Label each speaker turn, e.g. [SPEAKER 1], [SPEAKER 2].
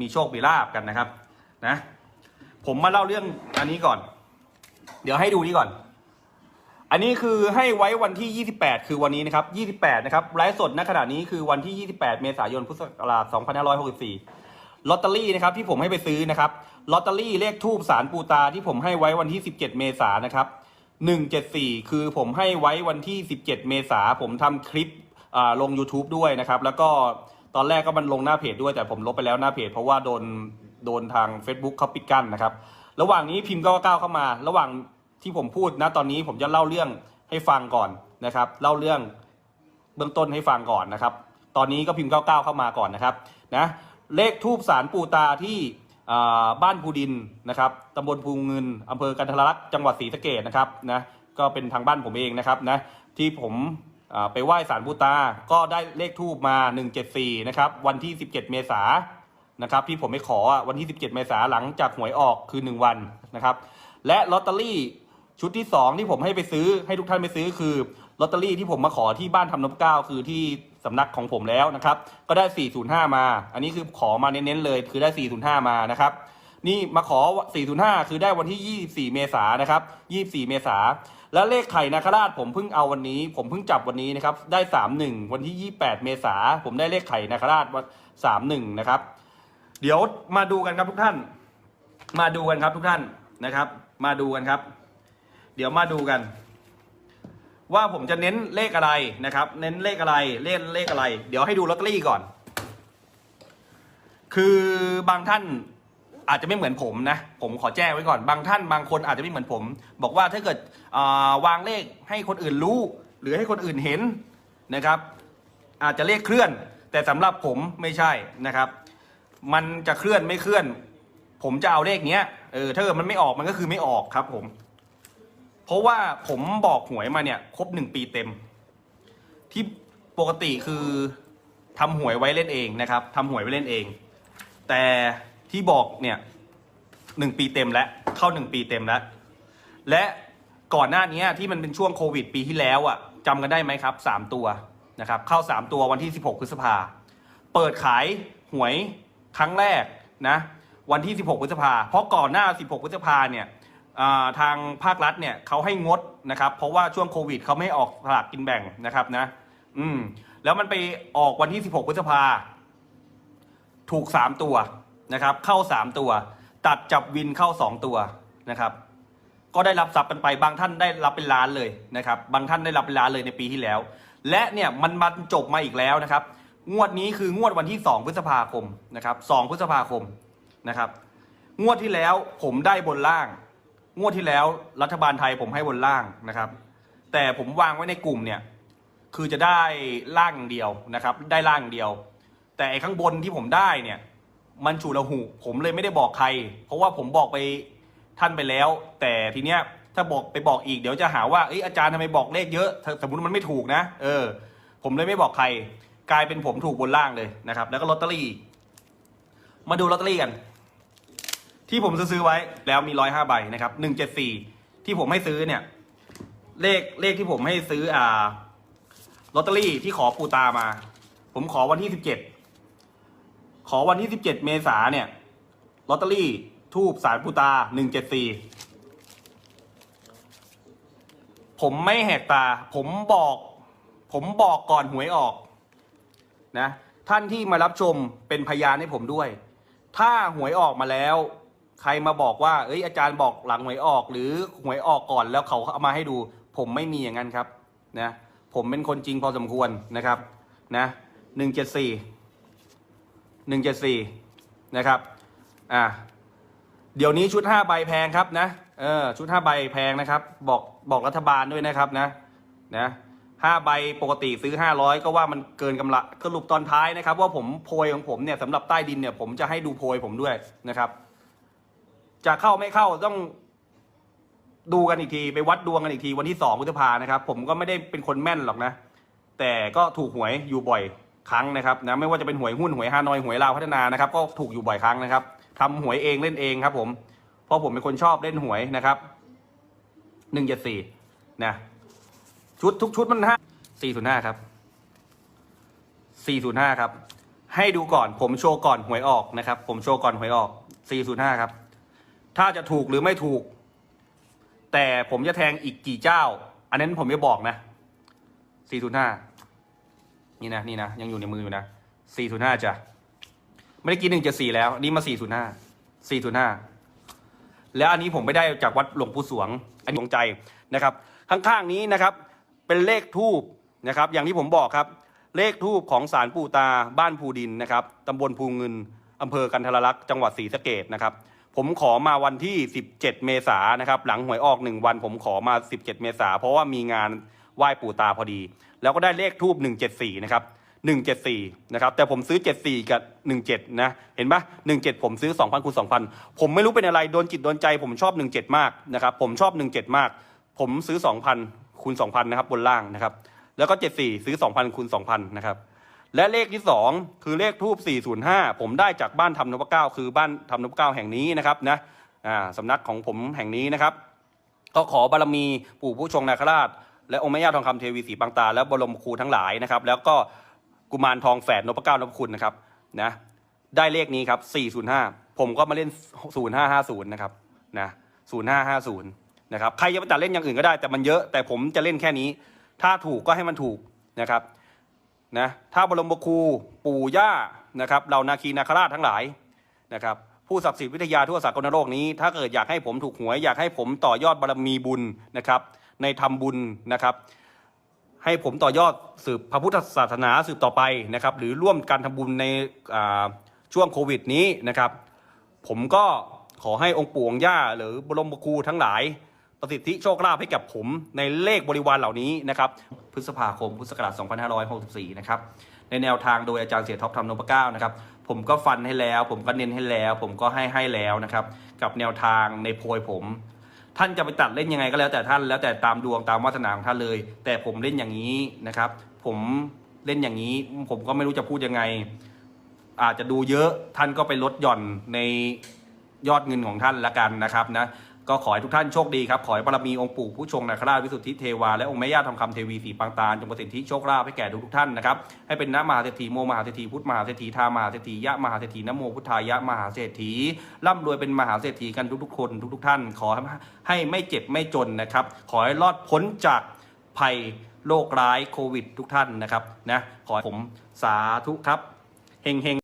[SPEAKER 1] มีโชคมีลาบกันนะครับนะผมมาเล่าเรื่องอันนี้ก่อน เดี๋ยวให้ดูนี่ก่อน อันนี้คือให้ไว้วันที่ 28 คือวันนี้นะครับ 28 นะครับไลฟ์สดณขณะนี้คือวันที่ 28 เมษายนพุทธศักราช 2564 ลอตเตอรี่นะครับที่ผมให้ไปซื้อนะครับ ลอตเตอรี่เลขทูบสารปูตาที่ผมให้ไว้วันที่ 17 เมษายนนะครับ 174 คือผมให้ไว้วันที่ 17 เมษายนผมทำคลิปอ่าลง YouTube ด้วยนะครับ แล้วก็ ตอนแรกก็มันลงหน้าเพจด้วยแต่ผมลบไปแล้วหน้าเพจ เพราะว่าโดนโดนทาง Facebook เขาปิดกั้นนะครับ ระหว่างนี้พิมพ์ก็ก้าวเข้ามา ระหว่างที่ผมพูดนะตอนนี้ผมจะเล่าเรื่องให้ฟังก่อนนะครับ เล่าเรื่องเบื้องต้นให้ฟังก่อนนะครับ ตอนนี้ก็พิมพ์ก้าวเข้ามาก่อนนะครับนะเลขทูบสารปูตาที่บ้านภูดินนะครับตำบลภูเงินอำเภอกันทรลักษณ์จังหวัดศรีสะเกดนะครับนะก็เป็นทางบ้านผมเองนะครับนะที่ผม ไปไหว้สารปูตา ก็ได้เลขทูบมา 174 นะครับ วันที่ 17 เมษานะครับที่ผมไปขอวันที่ 17 เมษาหลังจากหวยออกคือ 1 วันนะครับ และลอตเตอรี่ชุดที่ 2 ที่ผมให้ไปซื้อให้ทุกท่านไปซื้อคือลอตเตอรี่ที่ผมมาขอที่บ้านทำนบเก้าคือที่สำนักของผมแล้วนะครับ ก็ได้ 405 มา อันนี้คือขอมาเน้นๆเลย คือได้ 405 มานะครับนี่มาขอ 405 คือได้วันที่ 24 เมษานะครับ 24 เมษา แล้วเลขไข่นาคราชผมเพิ่งเอาวันนี้ ผมเพิ่งจับวันนี้นะครับ ได้31วันที่28เมษาผมได้เลขไข่นาคราชวัน31นะครับ เดี๋ยวมาดูกันครับทุกท่าน มาดูกันครับทุกท่านนะครับ มาดูกันครับ เดี๋ยวมาดูกัน ว่าผมจะเน้นเลขอะไรนะครับ เน้นเลขอะไรเล่นเลขอะไร เดี๋ยวให้ดูลอตเตอรี่ก่อน คือบางท่าน อาจจะไม่เหมือนผมนะ ผมขอแจ้งไว้ก่อนบางท่านบางคนอาจจะไม่เหมือนผม บอกว่าถ้าเกิดวางเลขให้คนอื่นรู้ หรือให้คนอื่นเห็นนะครับ อาจจะเลขเคลื่อน แต่สำหรับผมไม่ใช่นะครับ มันจะเคลื่อนไม่เคลื่อน ผมจะเอาเลขเนี้ยเออถ้าเกิดมันไม่ออกมันก็คือไม่ออกครับ ผม เพราะว่าผมบอกหวยมาเนี่ย ครบหนึ่งปีเต็ม ที่ปกติคือทำหวยไว้เล่นเองนะครับทำหวยไว้เล่นเอง แต่ที่บอกเนี่ย หนึ่งปีเต็มแล้วเข้าหนึ่งปีเต็มแล้ว และก่อนหน้านี้ที่มันเป็นช่วงโควิด ปีที่แล้วอะจำกันได้ไหมครับสามตัวนะครับเข้าสามตัววันที่16พฤษภาเปิดขายหวยครั้งแรกนะวันที่ 16 พฤษภา เพราะก่อนหน้า 16 พฤษภาเนี่ยทางภาครัฐเนี่ยเขาให้งดนะครับ เพราะว่าช่วงโควิดเขาไม่ออกสลากกินแบ่งนะครับนะ อืม แล้วมันไปออกวันที่ 16 พฤษภา ถูก 3 ตัวนะครับ เข้า 3 ตัว ตัดจับวินเข้า 2 ตัวนะครับ ก็ได้รับทรัพย์กันไปบางท่านได้รับเป็นล้านเลยนะครับ บางท่านได้รับเป็นล้านเลยในปีที่แล้ว และเนี่ยมันมันจบมาอีกแล้วนะครับ งวดนี้คืองวดวันที่ 2 พฤษภาคมนะครับ2พฤษภาคมนะครับ งวดที่แล้วผมได้บนล่าง งวดที่แล้วรัฐบาลไทยผมให้บนล่างนะครับ แต่ผมวางไว้ในกลุ่มเนี่ยคือจะได้ล่างเดียวนะครับ ได้ล่างเดียว แต่ไอ้ข้างบนที่ผมได้เนี่ย มันฉุละหุผมเลยไม่ได้บอกใคร เพราะว่าผมบอกไปท่านไปแล้ว แต่ทีเนี้ยถ้าบอกไปบอกอีกเดี๋ยวจะหาว่าเอ้ยอาจารย์ทำไมบอกเลขเยอะสมมติมันไม่ถูกนะ เออ ผมเลยไม่บอกใคร กลายเป็นผมถูกบนล่างเลยนะครับ แล้วก็ลอตเตอรี่ มาดูลอตเตอรี่กัน ที่ผมซื้อไว้แล้วมีร้อยห้าใบนะครับหนึ่งเจ็ดสี่ที่ผมให้ซื้อเนี่ย เลขเลขที่ผมให้ซื้ออ่าลอตเตอรี่ที่ขอปูตามา ผมขอวันที่สิบเจ็ด ขอวันที่สิบเจ็ดเมษาเนี่ยลอตเตอรี่ทูบสารปูตาหนึ่งเจ็ดสี่ผมไม่แหกตา ผมบอก ผมบอกก่อนหวยออกนะ ท่านที่มารับชมเป็นพยานให้ผมด้วย ถ้าหวยออกมาแล้ว ใครมาบอกว่า เอ้ยอาจารย์บอกหลังหวยออก หรือหวยออกก่อนแล้วเขาเอามาให้ดู ผมไม่มีอย่างนั้นครับนะ ผมเป็นคนจริงพอสมควรนะครับ นะหนึ่งเจ็ดสี่ หนึ่งเจ็ดสี่นะครับ อ่า เดี๋ยวนี้ชุดห้าใบแพงครับนะ เออ ชุดห้าใบแพงนะครับ บอกบอกรัฐบาลด้วยนะครับนะ นะห้าใบปกติซื้อห้าร้อยก็ว่ามันเกินกำลังสรุปตอนท้ายนะครับ ว่าผมโพยของผมเนี่ยสำหรับใต้ดินเนี่ย ผมจะให้ดูโพยผมด้วยนะครับ จะเข้าไม่เข้าต้องดูกันอีกทีไปวัดดวงกันอีกทีวันที่สองพฤษภานะครับ ผมก็ไม่ได้เป็นคนแม่นหรอกนะ แต่ก็ถูกหวยอยู่บ่อย ครั้งนะครับนะไม่ว่าจะเป็นหวยหุ้นหวยฮานอยหวยลาวพัฒนานะครับก็ถูกอยู่บ่อยครั้งนะครับทำหวยเองเล่นเองครับผมเพราะผมเป็นคนชอบเล่นหวยนะครับหนึ่งเจ็ดสี่นะชุดทุกชุดมันห้าสี่ศูนย์ห้าครับสี่ศูนย์ห้าครับ ให้ดูก่อนผมโชว์ก่อนหวยออกนะครับ ผมโชว์ก่อนหวยออก405ครับ ถ้าจะถูกหรือไม่ถูก แต่ผมจะแทงอีกกี่เจ้า อันนั้นผมไม่บอกนะ405นี่ นี่นะนี่นะยังอยู่ในมืออยู่นะ405จ้ะไม่ได้กิน174แล้ว นี่มา405 405แล้วอันนี้ผมไม่ได้จากวัดหลวงปู่สวง อันนี้ดวงใจนะครับ ข้างๆนี้นะครับ เป็นเลขทูบนะครับ อย่างที่ผมบอกครับ เลขทูบของศาลปู่ตาบ้านภูดินนะครับตำบลภูเงินอำเภอกันทรลักษณ์จังหวัดศรีสะเกดนะครับ ผมขอมาวันที่ 17 เมษายนนะครับ หลังหวยออกหนึ่งวัน ผมขอมา 17 เมษายนเพราะว่ามีงาน ไหว้ปู่ตาพอดี แล้วก็ได้เลขทูบ174นะครับ174นะครับแต่ผมซื้อ 74 กับ 17 นะ เห็นปะ17 ผมซื้อ 2,000คูณ2,000 ผมไม่รู้เป็นอะไร โดนจิตโดนใจ ผมชอบ 17 มากนะครับ ผมชอบ 17 มาก ผมซื้อ 2,000คูณ2,000นะครับบนล่างนะครับ แล้วก็ 74 ซื้อ 2,000คูณ2,000นะครับ และเลขที่ 2 คือเลขทูบ405 ผมได้จากบ้านทำนพเก้าคือบ้านทำนพเก้าแห่งนี้นะครับนะอ่าสำนักของผมแห่งนี้นะครับ ก็ขอบารมีปู่ผู้ชงนาคราช และองค์แม่ย่าทองคำเทวีสีปางตา และบรมครูทั้งหลายนะครับ แล้วก็กุมารทองแฝดนพเก้านพคุณนะครับนะได้เลขนี้ครับ 405 ผมก็มาเล่น 0550 นะครับนะ0550 นะครับ ใครจะไปตัดเล่นอย่างอื่นก็ได้ แต่มันเยอะแต่ผมจะเล่นแค่นี้ ถ้าถูกก็ให้มันถูกนะครับนะถ้าบรมครูปู่ย่านะครับเหล่านาคีนาคราชทั้งหลายนะครับผู้ศักดิ์สิทธิ์วิทยาทั่วสากลโลกนี้ ถ้าเกิดอยากให้ผมถูกหวยอยากให้ผมต่อยอดบารมีบุญนะครับ ในทำบุญนะครับ ให้ผมต่อยอดสืบพระพุทธศาสนาสืบต่อไปนะครับ หรือร่วมการทำบุญในช่วงโควิดนี้นะครับ ผมก็ขอให้องค์ปู่องค์ย่า หรือบรมครูทั้งหลายประสิทธิโชคลาภให้กับผมในเลขบริวารเหล่านี้นะครับ พฤษภาคมพุทธศักราช2564 นะครับ ในแนวทางโดยอาจารย์เสียท็อปทำนพเก้านะครับ ผมก็ฟันให้แล้ว ผมก็เน้นให้แล้ว ผมก็ให้ให้แล้วนะครับ กับแนวทางในโพยผม ท่านจะไปตัดเล่นยังไงก็แล้วแต่ท่านแล้วแต่ตามดวงตามวาสนาของท่านเลย แต่ผมเล่นอย่างนี้นะครับ ผมเล่นอย่างนี้ ผมก็ไม่รู้จะพูดยังไง อาจจะดูเยอะท่านก็ไปลดหย่อนในยอดเงินของท่านละกันนะครับนะ ก็ขอให้ทุกท่านโชคดีครับขอให้บารมีองค์ปู่ผู้ชงนาคราชวิสุทธิเทวาและองค์แม่ย่าทองคำเทวีสีปางตาลจงประสิทธิโชคลาภให้แก่ทุกทุกท่านนะครับให้เป็นนามหาเศรษฐีโมมหาเศรษฐีพุทธมหาเศรษฐีทามหาเศรษฐียะมหาเศรษฐีนโมพุทธายะมหาเศรษฐีร่ำรวยเป็นมหาเศรษฐีกันทุกๆ คนทุก ๆ ท่าน ขอให้ไม่เจ็บไม่จนนะครับขอให้รอดพ้นจากภัยโรคร้ายโควิดทุกท่านนะครับนะขอผมสาธุครับเฮงเฮง